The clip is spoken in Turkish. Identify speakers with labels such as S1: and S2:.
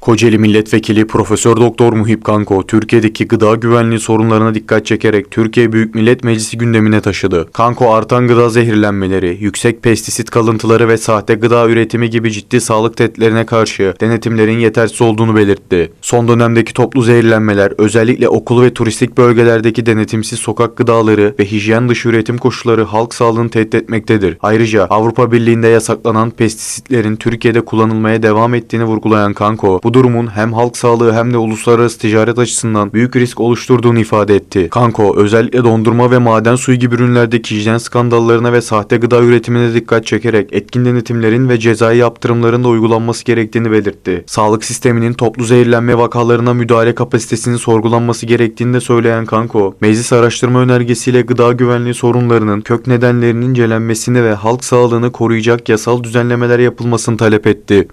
S1: Kocaeli Milletvekili Profesör Doktor Muhip Kanko, Türkiye'deki gıda güvenliği sorunlarına dikkat çekerek Türkiye Büyük Millet Meclisi gündemine taşıdı. Kanko artan gıda zehirlenmeleri, yüksek pestisit kalıntıları ve sahte gıda üretimi gibi ciddi sağlık tehditlerine karşı denetimlerin yetersiz olduğunu belirtti. Son dönemdeki toplu zehirlenmeler özellikle okul ve turistik bölgelerdeki denetimsiz sokak gıdaları ve hijyen dışı üretim koşulları halk sağlığını tehdit etmektedir. Ayrıca Avrupa Birliği'nde yasaklanan pestisitlerin Türkiye'de kullanılmaya devam ettiğini vurgulayan Kanko, bu durumun hem halk sağlığı hem de uluslararası ticaret açısından büyük risk oluşturduğunu ifade etti. Kanko, özellikle dondurma ve maden suyu gibi ürünlerdeki hijyen skandallarına ve sahte gıda üretimine dikkat çekerek etkin denetimlerin ve cezai yaptırımların da uygulanması gerektiğini belirtti. Sağlık sisteminin toplu zehirlenme vakalarına müdahale kapasitesinin sorgulanması gerektiğini de söyleyen Kanko, meclis araştırma önergesiyle gıda güvenliği sorunlarının kök nedenlerinin incelenmesini ve halk sağlığını koruyacak yasal düzenlemeler yapılmasını talep etti.